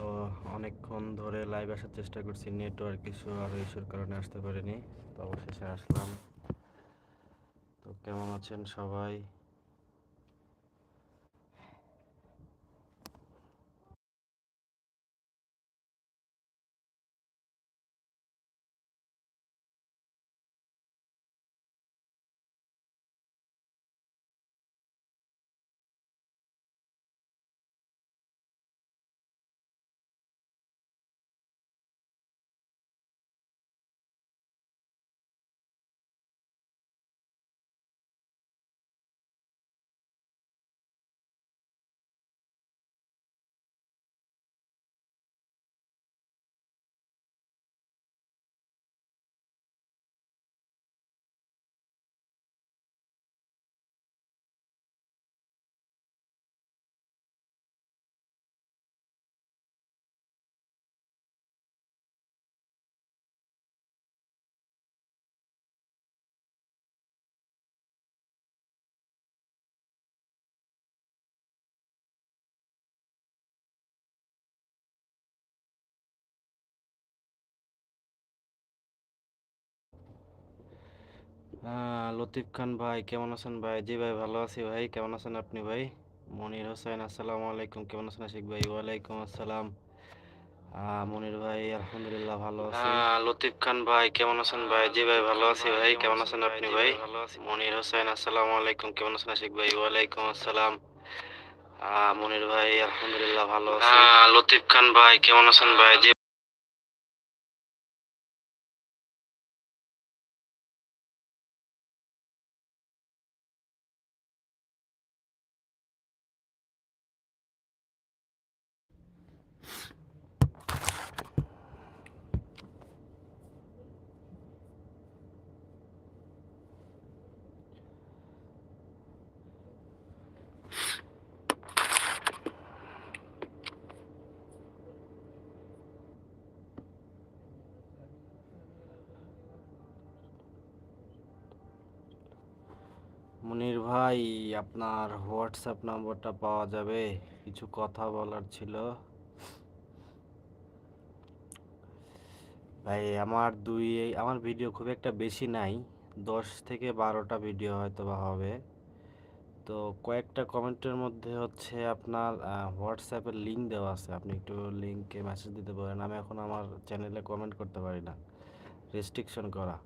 তো অনেকক্ষণ ধরে লাইভ আসার চেষ্টা করছি নেটওয়ার্ক ইস্যু আর ইস্যুর কারণে আসতে পারিনি। তো অবশেষে আসলাম। তো কেমন আছেন সবাই? লতিফ খান ভাই কেমন আছেন ভাই? জি ভাই ভালো আছি ভাই। কেমন আছেন আপনি ভাই? মনির হোসেন আসসালামু আলাইকুম। কেমন আছেন আশিক ভাই? ওয়ালাইকুম আসসালাম। মনির ভাই আলহামদুলিল্লাহ ভালো আছি। লতিফ খান ভাই কেমন আছেন ভাই? জি ভাই ভালো আছি ভাই। কেমন আছেন আপনি ভাই? মনির হোসেন আসসালামু আলাইকুম। কেমন আছেন আশিক ভাই? ওয়ালাইকুম আসসালাম। আহ, মনির ভাই আলহামদুলিল্লাহ ভালো আছি। লতিফ খান ভাই কেমন আছেন ভাই? জি মুনির ভাই, আপনার হোয়াটসঅ্যাপ নাম্বারটা পাওয়া যাবে। কিছু কথা বলার ছিল। ভাই, আমার দুই আমার ভিডিও খুব একটা বেশি নাই। দশ থেকে বারোটা ভিডিও হয়তো বা হবে। তো কয়েকটা কমেন্টের মধ্যে হচ্ছে আপনার হোয়াটসঅ্যাপের লিঙ্ক দেওয়া আছে। আপনি একটু লিঙ্কে মেসেজ দিতে পারেন। আমি এখন আমার চ্যানেলে কমেন্ট করতে পারি না। রেস্ট্রিকশন করা।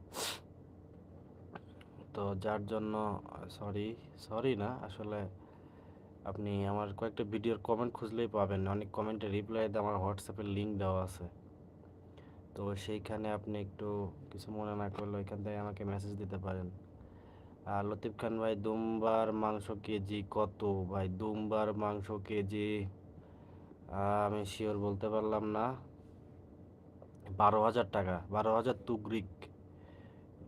তো যার জন্য সরি সরি না, আসলে আপনি আমার কয়েকটা ভিডিওর কমেন্ট খুঁজলেই পাবেন। অনেক কমেন্টে রিপ্লাই দিয়ে আমার হোয়াটসঅ্যাপের লিঙ্ক দেওয়া আছে। তো সেইখানে আপনি একটু কিছু মনে না করলে ওইখান থেকে আমাকে মেসেজ দিতে পারেন। আর লতিফ খান ভাই, দুমবার মাংস কেজি কত? ভাই, দুমবার মাংস কেজি আমি শিওর বলতে পারলাম না। বারো হাজার টাকা, বারো হাজার তুগরিক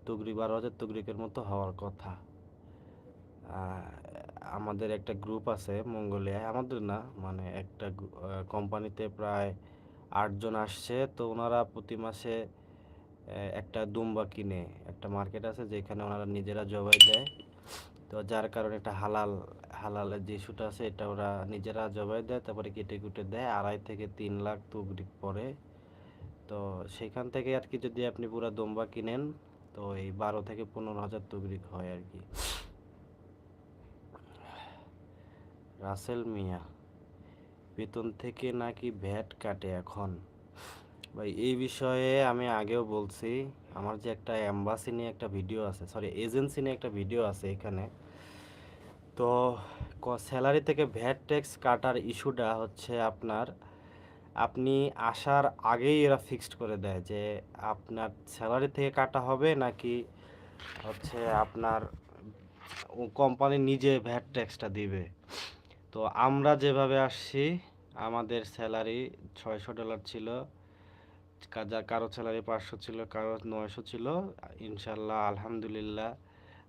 তুগরি বারো হাজার তুগরিকের মতো হওয়ার কথা। আমাদের একটা গ্রুপ আছে মঙ্গলিয়ায়, আমাদের না মানে একটা কোম্পানিতে প্রায় আটজন আসছে, তো ওনারা প্রতি মাসে একটা দুম্বা কিনে, একটা মার্কেট আছে যেখানে ওনারা নিজেরা জবাই দেয়। তো যার কারণে একটা হালাল, হালালের যে ইস্যুটা আছে এটা ওরা নিজেরা জবাই দেয়, তারপরে কেটে কুটে দেয়, আড়াই থেকে তিন লাখ তুগরিক পরে তো সেখান থেকে আর কি যদি আপনি পুরো দম্বা কিনেন তো এই বারো থেকে পনেরো হাজার তুগরিক হয় আর কি। রাসেল মিয়া, বেতন থেকে নাকি ভ্যাট কাটে এখন? ভাই, এই বিষয়ে আমি আগেও বলছি, আমার যে একটা অ্যাম্বাসি নিয়ে একটা ভিডিও আছে সরি এজেন্সি নিয়ে একটা ভিডিও আছে এখানে। তো স্যালারি থেকে ভ্যাট ট্যাক্স কাটার ইস্যুটা হচ্ছে আপনার আপনি আসার আগেই এরা ফিক্সড করে দেয় যে, আপনার স্যালারি থেকে কাটা হবে নাকি হচ্ছে আপনার কোম্পানি নিজে ভ্যাট ট্যাক্সটা দিবে? তো আমরা যেভাবে আসছি, আমাদের স্যালারি ছয়শো ডলার ছিল যা কারও স্যালারি পাঁচশো ছিল, কারও নয়শো ছিল ইনশাল্লাহ আলহামদুলিল্লাহ,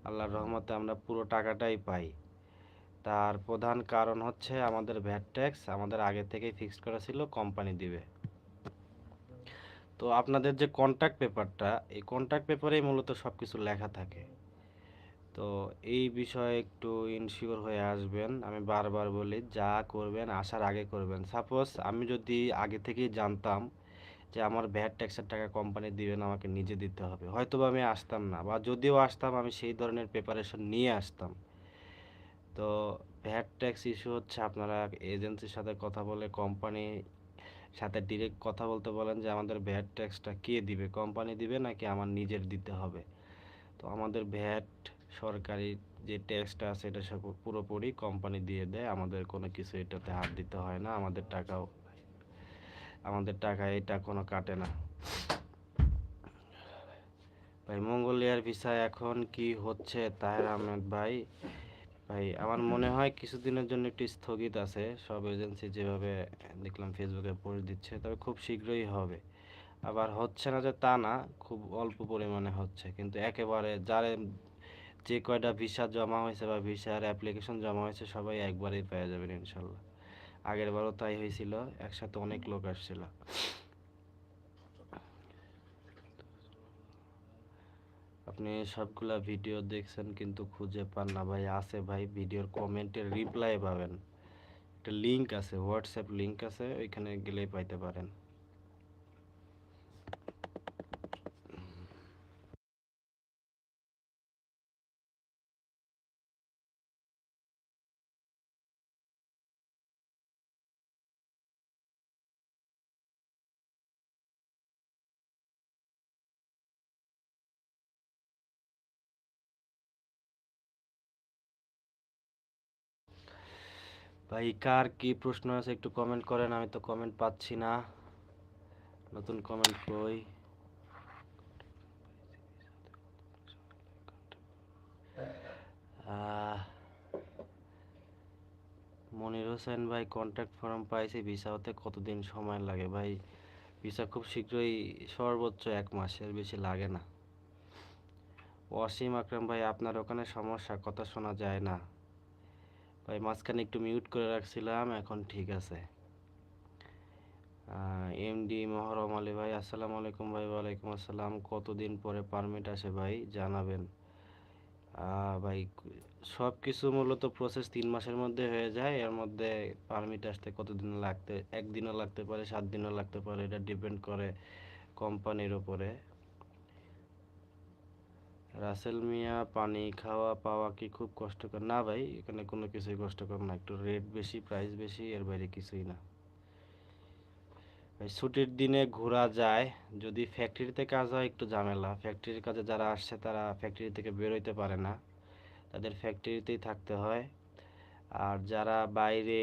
আল্লাহর রহমতে আমরা পুরো টাকাটাই পাই। তার প্রধান কারণ হচ্ছে আমাদের ভ্যাট ট্যাক্স আমাদের আগে থেকেই ফিক্সড করা ছিল কোম্পানি দিবে। তো আপনাদের যে কন্ট্যাক্ট পেপারটা এই কন্ট্যাক্ট পেপারেই মূলত সব কিছু লেখা থাকে। তো এই বিষয়ে একটু ইনশিওর হয়ে আসবেন। আমি বারবার বলি, যা করবেন, আসার আগে করবেন। সাপোজ আমি যদি আগে থেকেই জানতাম যে আমার ভ্যাট ট্যাক্সের টাকা কোম্পানি দিবেন আমাকে নিজে দিতে হবে। হয়তো আমি আসতাম না, বা যদিও আসতাম, আমি সেই ধরনের প্রিপারেশন নিয়ে আসতাম। তো ভ্যাট ট্যাক্স ইস্যু হচ্ছে আপনারা এজেন্সির সাথে কথা বলে কোম্পানি সাথে ডিরেক্ট কথা বলতে বলেন যে আমাদের ভ্যাট ট্যাক্সটা কে দিবে, কোম্পানি দিবে নাকি আমার নিজের দিতে হবে? তো আমাদের ভ্যাট সরকারি যে ট্যাক্সটা আছে এটা সব পুরোপুরি কোম্পানি দিয়ে দেয়, আমাদের কোনো কিছু এটাতে হাত দিতে হয় না, আমাদের টাকাও, আমাদের টাকা এটা কোনো কাটে না। ভাই, মঙ্গোলিয়ার ভিসা এখন কি হচ্ছে তাহের আহমেদ ভাই? ভাই, আমার মনে হয় কিছুদিনের জন্য একটু স্থগিত আছে। সব এজেন্সি যেভাবে দেখলাম ফেসবুকে পোস্ট দিচ্ছে, তবে খুব শীঘ্রই হবে। আবার হচ্ছে না যে তা না, খুব অল্প পরিমাণে হচ্ছে। কিন্তু একেবারে যারে যে কয়টা ভিসা জমা হয়েছে বা ভিসার অ্যাপ্লিকেশন জমা হয়েছে, সবাই একবারেই পেয়ে যাবেন ইনশাল্লাহ। আগের বারও তাই হয়েছিল, একসাথে অনেক লোক আসছিল। আপনি সবগুলা ভিডিও দেখছেন কিন্তু খুঁজে পান না ভাই, আছে ভাই ভিডিওর কমেন্টের রিপ্লাই পাবেন। একটা লিঙ্ক আছে হোয়াটসঅ্যাপ লিঙ্ক আছে, ওইখানে গেলেই পাইতে পারেন। ভাই, কার কি প্রশ্ন আছে একটু কমেন্ট করেন, আমি তো কমেন্ট পাচ্ছি না। নতুন কমেন্ট কই? মনির হোসেন ভাই কন্ট্যাক্ট ফর্ম পাইছি ভিসা হতে কতদিন সময় লাগে? ভাই ভিসা খুব শীঘ্রই সর্বোচ্চ এক মাসের বেশি লাগে না। ওয়াসিম আকরাম ভাই, আপনার ওখানে সমস্যা? কথা শোনা যায় না। ভাই মাঝখানে একটু মিউট করে রাখছিলাম, এখন ঠিক আছে। এমডি মহরম আলী ভাই, আসসালামু আলাইকুম ভাই, ওয়ালাইকুম আসসালাম। কতদিন পরে পারমিট আসে ভাই? জানাবেন। ভাই সব কিছু মূলত প্রসেস তিন মাসের মধ্যে হয়ে যায়। এর মধ্যে পারমিট আসতে কতদিন লাগতে, একদিনও লাগতে পারে সাত দিনও লাগতে পারে, এটা ডিপেন্ড করে কোম্পানির উপরে। রাসেল মিয়া পানি খাওয়া পাওয়া কি খুব কষ্টকর? না ভাই, এখানে কোনো কিছুই কষ্টকর না। একটু রেট বেশি প্রাইস বেশি, এর বাইরে কিছুই না। ভাই, ছুটির দিনে ঘোরা যায়, যদি ফ্যাক্টরিতে কাজ হয় একটু ঝামেলা। ফ্যাক্টরির কাজে যারা আসছে তারা ফ্যাক্টরি থেকে বেরোইতে পারে না। তাদের ফ্যাক্টরিতেই থাকতে হয়। আর যারা বাইরে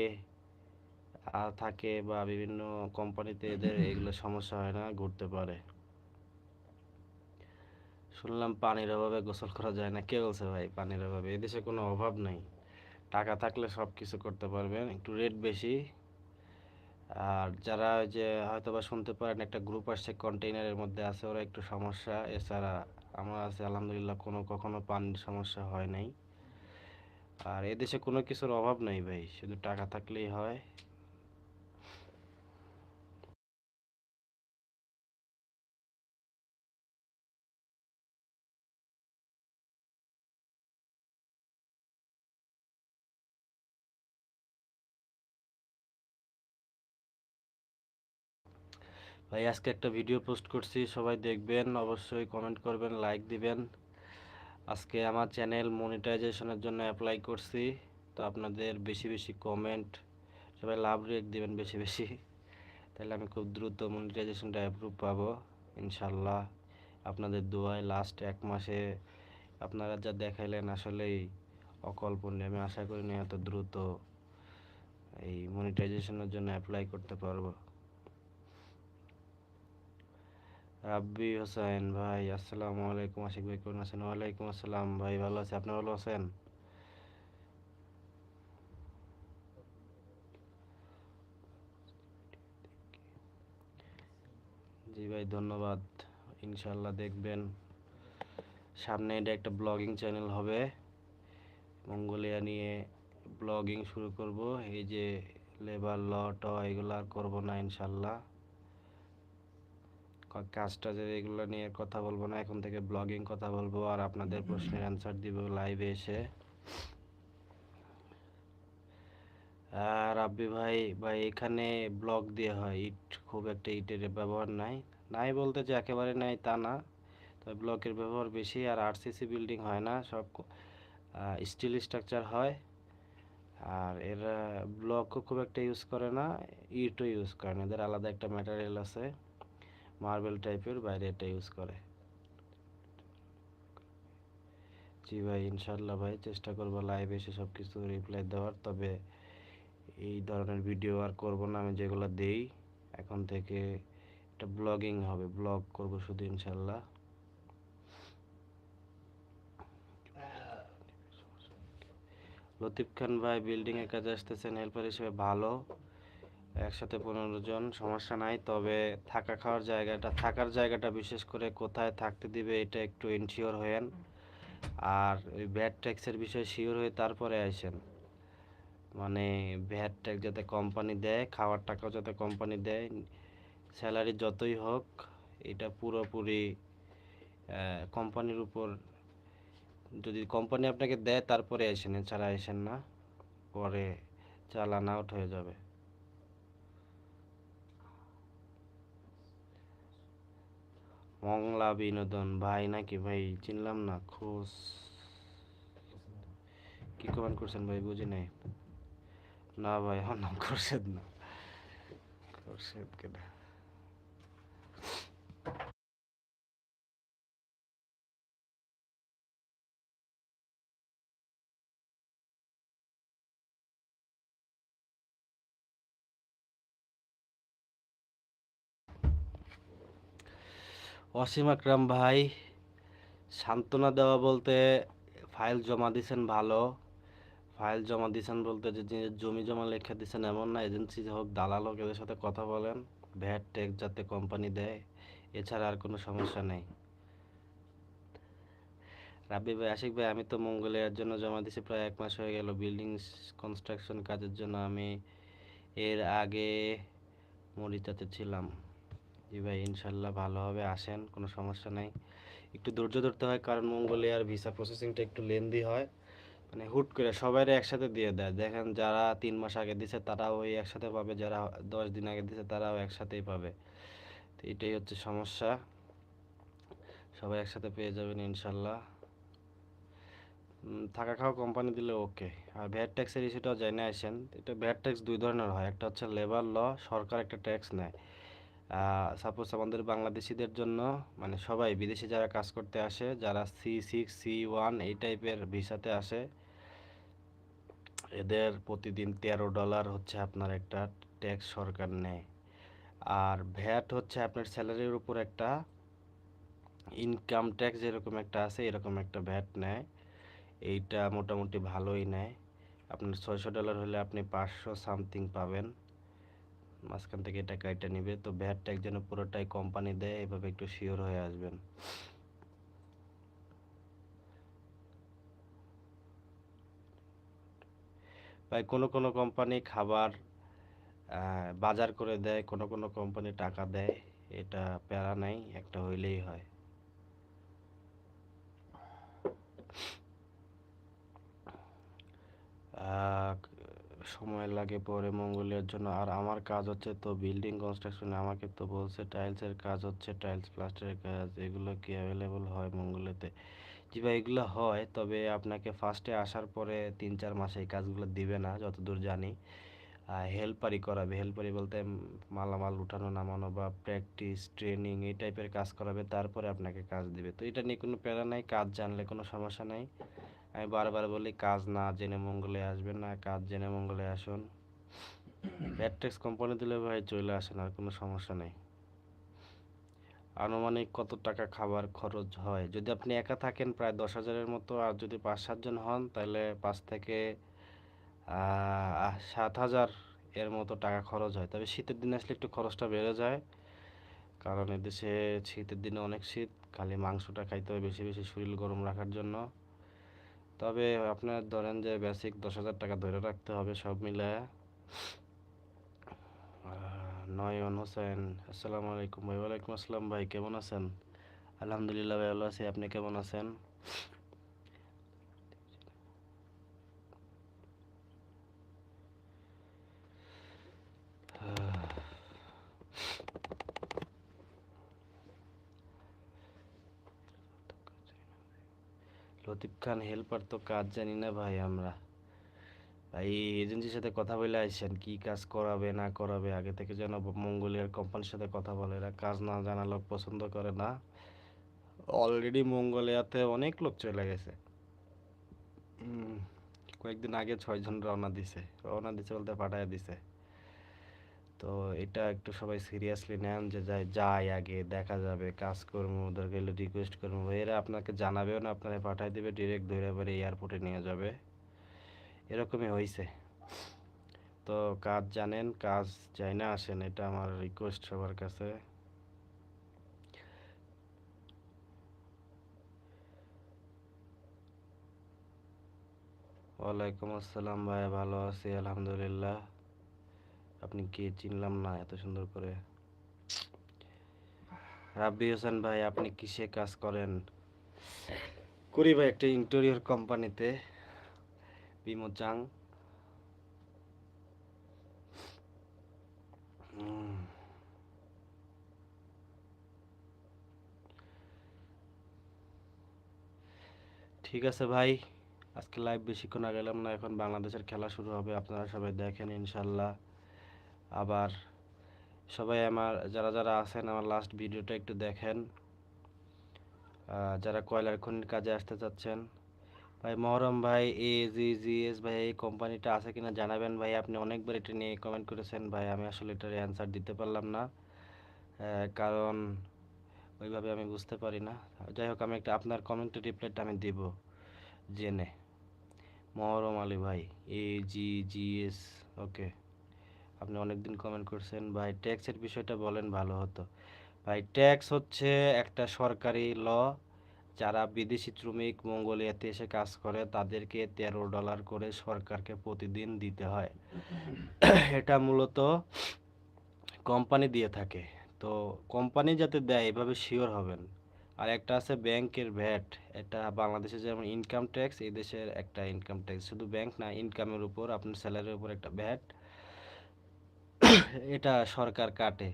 থাকে বা বিভিন্ন কোম্পানিতে এদের এগুলো সমস্যা হয় না, ঘুরতে পারে। শুনলাম পানির অভাবে গোসল করা যায় না। কে বলছে ভাই পানির অভাবে? এদেশে কোনো অভাব নাই। টাকা থাকলে সব কিছু করতে পারবেন, একটু রেট বেশি। আর যারা যে হয়তো বা শুনতে পারেন, একটা গ্রুপ আসছে কন্টেইনারের মধ্যে আছে, ওরা একটু সমস্যা। এছাড়া আমার আছে, আলহামদুলিল্লাহ, কোনো কখনো পানির সমস্যা হয় নাই। আর এদেশে কোনো কিছুর অভাব নাই ভাই, শুধু টাকা থাকলেই হয়। ভাই, আজকে একটা ভিডিও পোস্ট করছি, সবাই দেখবেন, অবশ্যই কমেন্ট করবেন লাইক দিবেন। আজকে আমার চ্যানেল মনিটাইজেশনের জন্য অ্যাপ্লাই করছি, তো আপনাদের বেশি বেশি কমেন্ট সবাই লাভ রেট দিবেন বেশি বেশি। তাহলে আমি খুব দ্রুত মনিটাইজেশনটা অ্যাপ্রুভ পাবো ইনশাল্লাহ আপনাদের দোয়ায় লাস্ট এক মাসে আপনারা যা দেখাইলেন আসলেই অকল্পনীয়। আমি আশা করিনি এত দ্রুত এই মনিটাইজেশনের জন্য অ্যাপ্লাই করতে পারব। রাব্বি হোসেন ভাই, আসসালামু আলাইকুম। আশিক ভাই, কেমন আছেন? ওয়ালাইকুম আসসালাম ভাই, ভালো আছি। আপনি ভালো আছেন? জি ভাই, ধন্যবাদ। ইনশাল্লাহ দেখবেন। সামনে এটা একটা ব্লগিং চ্যানেল হবে। মঙ্গোলিয়া নিয়ে ব্লগিং শুরু করব। এই যে লেবার ল, ট, এগুলো আর করব না ইনশাল্লাহ কা- কাজ টাজের এগুলো নিয়ে কথা বলব না এখন থেকে ব্লগিং কথা বলব আর আপনাদের প্রশ্নের অ্যান্সার দিব লাইভে এসে। আর রাব্বি ভাই ভাই এখানে ব্লক দিয়ে হয় ইট খুব একটা ইটের ব্যবহার নাই। নাই বলতে যে একেবারে নাই তা না তবে ব্লকের ব্যবহার বেশি আর আরসিসি বিল্ডিং হয় না সব স্টিল স্ট্রাকচার হয়। আর এরা ব্লকও খুব একটা ইউজ করে না ইটও ইউজ করে না এদের আলাদা একটা ম্যাটেরিয়াল আছে। মার্বেল টাইপের বাইরে এটা ইউজ করে। জি ভাই ইনশাল্লাহ ভাই, চেষ্টা করব লাইভে এসে সব কিছু রিপ্লাই দেওয়ার। তবে এই ধরনের ভিডিও আর করব না, আমি যেগুলো দেই, এখন থেকে এটা ব্লগিং হবে। ব্লগ করব শুধু ইনশাল্লাহ লতিফ খান ভাই বিল্ডিং এর কাজে আসতেছেন হেল্পার হিসেবে ভালো। একসাথে পনেরো জন, সমস্যা নাই। তবে থাকা খাওয়ার জায়গাটা, থাকার জায়গাটা বিশেষ করে কোথায় থাকতে দিবে এটা একটু ইনশিওর হয়েন। আর ওই ভ্যাট ট্যাক্সের বিষয়ে শিওর হয়ে তারপরে আসেন মানে ভ্যাট ট্যাক্স যাতে কোম্পানি দেয়, খাওয়ার টাকাও যাতে কোম্পানি দেয় স্যালারি যতই হোক, এটা পুরোপুরি কোম্পানির উপর, যদি কোম্পানি আপনাকে দেয় তারপরে আসেন এছাড়া আসেন না। পরে চালান আউট হয়ে যাবে। মংলা বিনোদন, ভাই নাকি ভাই? চিনলাম না, খোঁজ। কি কমেন্ট করছেন ভাই? বুঝি নাই। না ভাই আমার নাম খোরশেদ না। খোরশেদ কেনা অসীম আকরাম ভাই, সান্ত্বনা দেওয়া বলতে ফাইল জমা দিছেন ভালো। ফাইল জমা দিছেন বলতে যে জমি জমা লেখা দিছেন এমন না, এজেন্সি হোক, দালাল হোক, এদের সাথে কথা বলেন। ভ্যাট ট্যাক্স যাতে কোম্পানি দেয়, এছাড়া আর কোনো সমস্যা নেই। রাব্বি ভাই, আশিক ভাই, আমি তো মঙ্গলের জন্য জমা দিছি, প্রায় এক মাস হয়ে গেল। বিল্ডিং কনস্ট্রাকশন কাজের জন্য আমি এর আগে মরিচাতে ছিলাম। জি ভাই, ইনশাল্লাহ ভালো হবে, আসেন, কোনো সমস্যা নাই। একটু ধৈর্য ধরতে হয়, কারণ মঙ্গোলিয়ার ভিসা প্রসেসিংটা একটু লেন্দি হয়। মানে হুট করে সবাই একসাথে দিয়ে দেয়। দেখেন যারা তিন মাস আগে দিছে, তারাও ওই একসাথে পাবে, যারা দশ দিন আগে দিছে, তারাও একসাথেই পাবে। তো এটাই হচ্ছে সমস্যা। সবাই একসাথে পেয়ে যাবেন, ইনশাল্লাহ। থাকা খাওয়া কোম্পানি দিলে ওকে আর ভ্যাট ট্যাক্সের ইস্যুটাও জানে আসেন। এটা ভ্যাট ট্যাক্স দুই ধরনের হয়। একটা হচ্ছে লেবার ল সরকার একটা ট্যাক্স নেয়। সাপোজ আমাদের বাংলাদেশিদের জন্য মানে সবাই বিদেশে যারা কাজ করতে আসে, যারা সি সিক্স সি ওয়ান এই টাইপের ভিসাতে আসে, এদের প্রতিদিন তেরো ডলার হচ্ছে আপনার একটা ট্যাক্স সরকার নেয়। আর ভ্যাট হচ্ছে আপনার স্যালারির উপর একটা ইনকাম ট্যাক্স যেরকম একটা আছে, এরকম একটা ভ্যাট নেয়। এইটা মোটামুটি ভালোই নেয়। আপনার ছয়শো ডলার হলে আপনি পাঁচশো সামথিং পাবেন। মাঝখান থেকে এটা কাইটা নিবে। তো ভ্যাট ট্যাক্স যেন পুরোটাই কোম্পানি দেয়, এভাবে একটু শিওর হয়ে আসবেন। ভাই, কোনো কোনো কোম্পানি খাবার বাজার করে দেয়, কোনো কোনো কোম্পানি টাকা দেয়, এটা প্যারা নাই, একটা হইলেই হয়। সময় লাগে পরে মঙ্গলের জন্য। আর আমার কাজ হচ্ছে তো বিল্ডিং কনস্ট্রাকশনে আমাকে তো বলছে টাইলসের কাজ হচ্ছে টাইলস প্লাস্টারের কাজ, এগুলো কি অ্যাভেলেবল হয় মঙ্গলেতে? জি ভাই, এগুলো হয়, তবে আপনাকে ফার্স্টে আসার পরে তিন চার মাসে এই কাজগুলো দিবে না, যতদূর জানি। হেল্পারি করাবে। হেল্পারি বলতে মালামাল উঠানো, নামানো বা প্র্যাকটিস ট্রেনিং এই টাইপের কাজ করাবে, তারপরে আপনাকে কাজ দিবে। তো এটা নিয়ে কোনো প্যারা নাই, কাজ জানলে কোনো সমস্যা নাই। আমি বারবার বলি, কাজ না জেনে মঙ্গলে আসবেন না, কাজ জেনে মঙ্গলে আসুন। ব্যাটটেক্স কোম্পানি দিলে ভাই চলে আসেন, আর কোনো সমস্যা নেই। আনুমানিক কত টাকা খাবার খরচ হয়? যদি আপনি একা থাকেন প্রায় দশ হাজারের মতো, আর যদি পাঁচ সাতজন হন, তাহলে পাঁচ থেকে সাত হাজার এর মতো টাকা খরচ হয়। তবে শীতের দিনে আসলে একটু খরচটা বেড়ে যায়, কারণ এদেশে শীতের দিনে অনেক শীত, খালি মাংসটা খাইতে হয় বেশি বেশি শরীর গরম রাখার জন্য। তবে আপনার ধরেন যে বেসিক দশ হাজার টাকা ধরে রাখতে হবে, সব মিলে। নয়ন হোসেন, আসসালামু আলাইকুম ভাই। ওয়ালাইকুম আসসালাম ভাই, কেমন আছেন? আলহামদুলিল্লাহ ভাই, ভালো আছি। আপনি কেমন আছেন? লতিফ খান হেল্পার তো কাজ জানি না ভাই আমরা। ভাই এজেন্সির সাথে কথা বলে আসছেন কি কাজ করাবে, না করাবে, আগে থেকে যেন মঙ্গোলিয়ার কোম্পানির সাথে কথা বলে। এরা কাজ না জানা লোক পছন্দ করে না। অলরেডি মঙ্গোলিয়াতে অনেক লোক চলে গেছে। কয়েকদিন আগে ছয়জন রওনা দিছে। রওনা দিছে বলতে পাঠায় দিছে। তো এটা একটু সবাই সিরিয়াসলি নেন যে যাই আগে, দেখা যাবে, কাজ করব, ওদেরকে রিকোয়েস্ট করব। এরা আপনাকে জানাবেও না আপনারা পাঠাই দেবে ডিরেক্ট ধরে এবারে এয়ারপোর্টে নিয়ে যাবে। এরকমই হয়েছে তো কাজ জানেন, কাজ যাই না আসেন, এটা আমার রিকোয়েস্ট সবার কাছে। ওয়ালাইকুম আসসালাম ভাই, ভালো আছি, আলহামদুলিল্লাহ। আপনি কে চিনলাম না এত সুন্দর করে? রাব্বি হোসেন ভাই আপনি কিসে কাজ করেন? করি ভাই একটা ইন্টেরিয়র কোম্পানিতে বিমোচাং উম, ঠিক আছে ভাই আজকে লাইভ বেশিক্ষণ গেলাম না এখন বাংলাদেশের খেলা শুরু হবে আপনারা সবাই দেখেন ইনশাল্লাহ। আবার সবাই আমার, যারা যারা আছেন আমার লাস্ট ভিডিওটা একটু দেখেন। যারা কয়লার খনির কাজে আসতে চাচ্ছেন। ভাই, মহরম ভাই এ জি জি এস ভাই, এই কোম্পানিটা আছে কিনা জানাবেন ভাই। আপনি অনেকবার এটা নিয়ে কমেন্ট করেছেন ভাই, আমি আসলে এটার অ্যান্সার দিতে পারলাম না। কারণ ওইভাবে আমি বুঝতে পারি না। যাই হোক, আমি একটা আপনার কমেন্টের রিপ্লাইটা আমি দিব জেনে। মহরম আলী ভাই এ জি জি এস ওকে আপনি অনেকদিন কমেন্ট করছেন, ভাই ট্যাক্সের বিষয়টা বলেন ভালো হতো। ভাই ট্যাক্স হচ্ছে একটা সরকারি ল যারা বিদেশি শ্রমিক মঙ্গোলিয়াতে এসে কাজ করে, তাদেরকে তেরো ডলার করে সরকারকে প্রতিদিন দিতে হয়। এটা মূলত কোম্পানি দিয়ে থাকে। তো কোম্পানি যাতে দেয়, এভাবে শিওর হবেন। আর একটা আছে ব্যাংকের ভ্যাট এটা বাংলাদেশে যেমন ইনকাম ট্যাক্স এই দেশের একটা ইনকাম ট্যাক্স শুধু ব্যাংক না ইনকামের উপর, আপনার স্যালারির উপর একটা ভ্যাট এটা সরকার কাটে।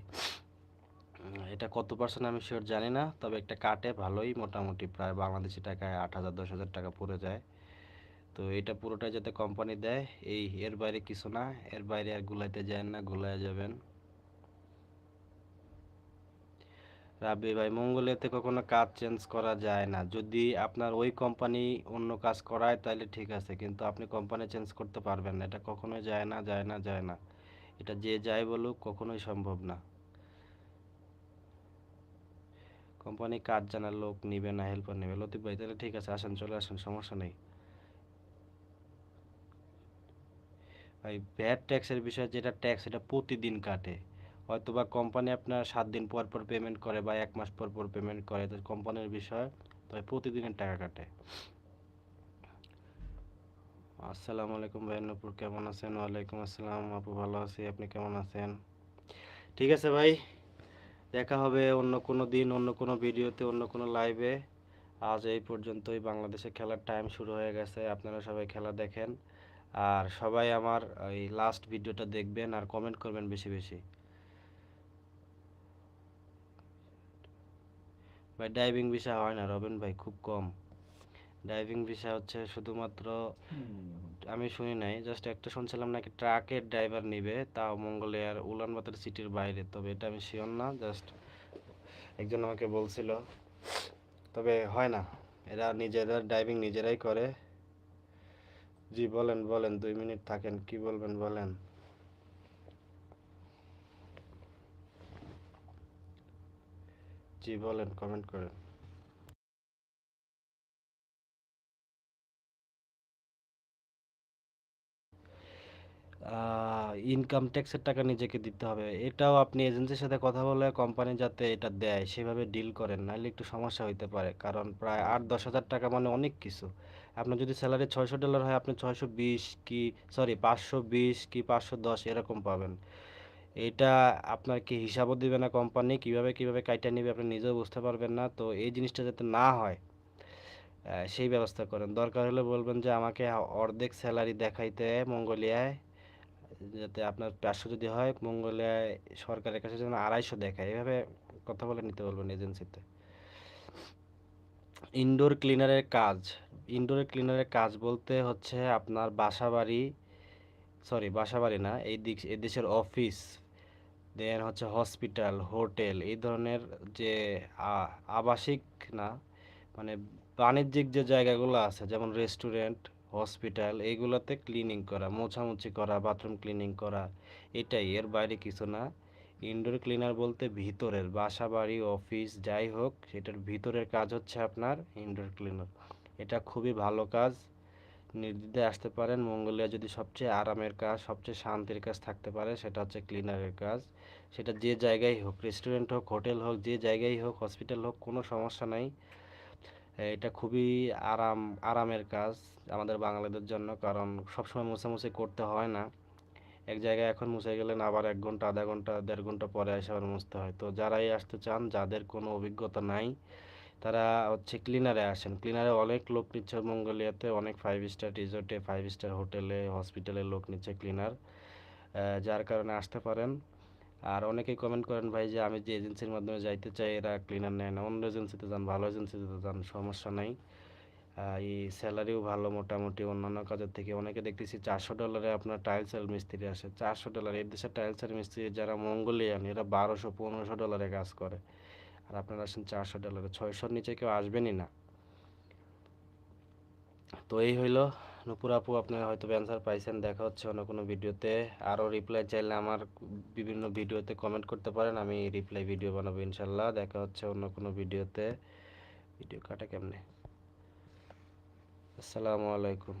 এটা কত পার্সেন্ট আমি শিওর জানি না, তবে একটা কাটে ভালোই মোটামুটি, প্রায় বাংলাদেশি টাকায় আট হাজার, দশ হাজার টাকা পড়ে যায়। তো এটা পুরোটাই যাতে কোম্পানি দেয়, এই এর বাইরে কিছু না, এর বাইরে আর গুলাইতে যায় না গুলায় যাবেন। রাবি ভাই মঙ্গলিয়াতে কখনো কাজ চেঞ্জ করা যায় না। যদি আপনার ওই কোম্পানি অন্য কাজ করায় তাহলে ঠিক আছে, কিন্তু আপনি কোম্পানি চেঞ্জ করতে পারবেন না। এটা কখনোই যায় না যায় না যায় না। এটা যে যাই বলুক কখনোই সম্ভব না। কোম্পানি কাজ জানার লোক নিবে না হেল্পার নেবে। লতিফ ভাই, তাহলে ঠিক আছে, আসেন, চলে আসেন, সমস্যা নেই। ভাই ভ্যাট ট্যাক্সের বিষয় যেটা ট্যাক্স এটা প্রতিদিন কাটে। হয়তো বা কোম্পানি আপনার সাত দিন পর পর পেমেন্ট করে বা এক মাস পর পর পেমেন্ট করে, তো কোম্পানির বিষয় তবে প্রতিদিনের টাকা কাটে। আসসালামু আলাইকুম ভাই নূপুর কেমন আছেন? ওয়ালাইকুম আসসালাম। আপু ভালো আছি, আপনি কেমন আছেন? ঠিক আছে ভাই, দেখা হবে অন্য কোনো দিন, অন্য কোনো ভিডিওতে, অন্য কোনো লাইভে আজ এই পর্যন্তই, বাংলাদেশে খেলার টাইম শুরু হয়ে গেছে, আপনারা সবাই খেলা দেখেন। আর সবাই আমার এই লাস্ট ভিডিওটা দেখবেন আর কমেন্ট করবেন বেশি বেশি। ভাই ডাইভিং ভিসা হয় না, রবেন ভাই, খুব কম। ডাইভিং ভিসা হচ্ছে শুধুমাত্র আমি শুনি নাই জাস্ট একটা শুনছিলাম নাকি ট্রাকের ড্রাইভার নিবে তাও মঙ্গোলিয়ার উলানবাতার সিটির বাইরে তবে এটা আমি শিওর না জাস্ট একজন আমাকে বলছিল। তবে হয় না এরা নিজেরা ড্রাইভিং নিজেরাই করে। জি বলেন বলেন দুই মিনিট থাকেন কি বলবেন বলেন। জি বলেন কমেন্ট করেন। ইনকাম ট্যাক্সের টাকা নিজেকে দিতে হবে। এটাও আপনি এজেন্সির সাথে কথা বলে কোম্পানি যাতে এটা দেয়, সেভাবে ডিল করেন, নাহলে একটু সমস্যা হইতে পারে। কারণ প্রায় আট দশ হাজার টাকা মানে অনেক কিছু। আপনার যদি স্যালারি ছয়শো ডলার হয়, আপনি ছয়শো বিশ কি সরি পাঁচশো বিশ কি, পাঁচশো দশ এরকম পাবেন। এটা আপনার কি হিসাবও দিবে না কোম্পানি কীভাবে কীভাবে কাইটা নিবে আপনি নিজেও বুঝতে পারবেন না। তো এই জিনিসটা যাতে না হয় সেই ব্যবস্থা করেন। দরকার হলে বলবেন যে, আমাকে অর্ধেক স্যালারি দেখাইতে, মঙ্গোলিয়ায় যাতে আপনার পাঁচশো যদি হয় মঙ্গোলিয়ায় সরকারের কাছে যেন আড়াইশো দেখায়। এভাবে কথা বলে নিতে বলবেন এজেন্সিতে। ইনডোর ক্লিনারের কাজ। ইনডোর ক্লিনারের কাজ বলতে হচ্ছে আপনার বাসা বাড়ি সরি বাসা বাড়ি না, এই দিক, এই দেশের অফিস, দেন হচ্ছে হসপিটাল, হোটেল, এই ধরনের যে আবাসিক না মানে বাণিজ্যিক যে জায়গাগুলো আছে, যেমন রেস্টুরেন্ট হসপিটাল এইগুলোতে ক্লিনিং করা, মোছামুছি করা, বাথরুম ক্লিনিং করা, এটাই। এর বাইরে কিছু না। ইনডোর ক্লিনার বলতে ভিতরের বাসা বাড়ি অফিস, যাই হোক, সেটার ভিতরের কাজ হচ্ছে আপনার ইনডোর ক্লিনার। এটা খুবই ভালো কাজ। নির্দ্বিধায় আসতে পারেন। মঙ্গোলিয়া যদি সবচেয়ে আরামের কাজ, সবচেয়ে শান্তির কাজ থাকতে পারে, সেটা হচ্ছে ক্লিনারের কাজ। সেটা যে জায়গায় হোক, রেস্টুরেন্ট হোক, হোটেল হোক, যে জায়গায় হোক, হসপিটাল হোক, কোনো সমস্যা নাই। এটা খুবই আরাম, আরামের কাজ আমাদের বাঙালিদের জন্য, কারণ সবসময় মোছামুছি করতে হয় না। এক জায়গায় এখন মুছে গেলেন আবার এক ঘণ্টা, আধা ঘণ্টা, দেড় ঘণ্টা পরে এসে আবার মুছতে হয়। তো যারাই আসতে চান, যাদের কোনো অভিজ্ঞতা নাই, তারা হচ্ছে ক্লিনারে আসেন। ক্লিনারে অনেক লোক নিচ্ছে মঙ্গোলিয়াতে, অনেক ফাইভ স্টার রিসোর্টে ফাইভ স্টার হোটেলে হসপিটালে লোক নিচ্ছে ক্লিনার যার কারণে আসতে পারেন। আর অনেকেই কমেন্ট করেন, ভাই, যে আমি যে এজেন্সির মাধ্যমে যাইতে চাই, এরা ক্লিনার নেয় না। অন্য এজেন্সিতে যান, ভালো এজেন্সিতে যান, সমস্যা নাই। এই স্যালারিও ভালো মোটামুটি অন্যান্য কাজের থেকে। অনেকে দেখতেছি চারশো ডলারে আপনার টাইলসের মিস্ত্রি আসে। চারশো ডলার এই দেশের টাইলসের মিস্ত্রি যারা মঙ্গোলিয়ান, এরা বারোশো, পনেরোশো ডলারে কাজ করে। আর আপনারা আসেন চারশো ডলারে ছয়শোর নিচে কেউ আসবেনই না। তো এই হইল নুপুর আপু আপনারা হয়তো অ্যান্সার পাইছেন, দেখা হচ্ছে অন্য কোনো ভিডিওতে। আরও রিপ্লাই চাইলে আমার বিভিন্ন ভিডিওতে কমেন্ট করতে পারেন, আমি রিপ্লাই ভিডিও বানাবো ইনশাল্লাহ, দেখা হচ্ছে অন্য কোনো ভিডিওতে। ভিডিও কাটা কেমনে? আসসালামু আলাইকুম।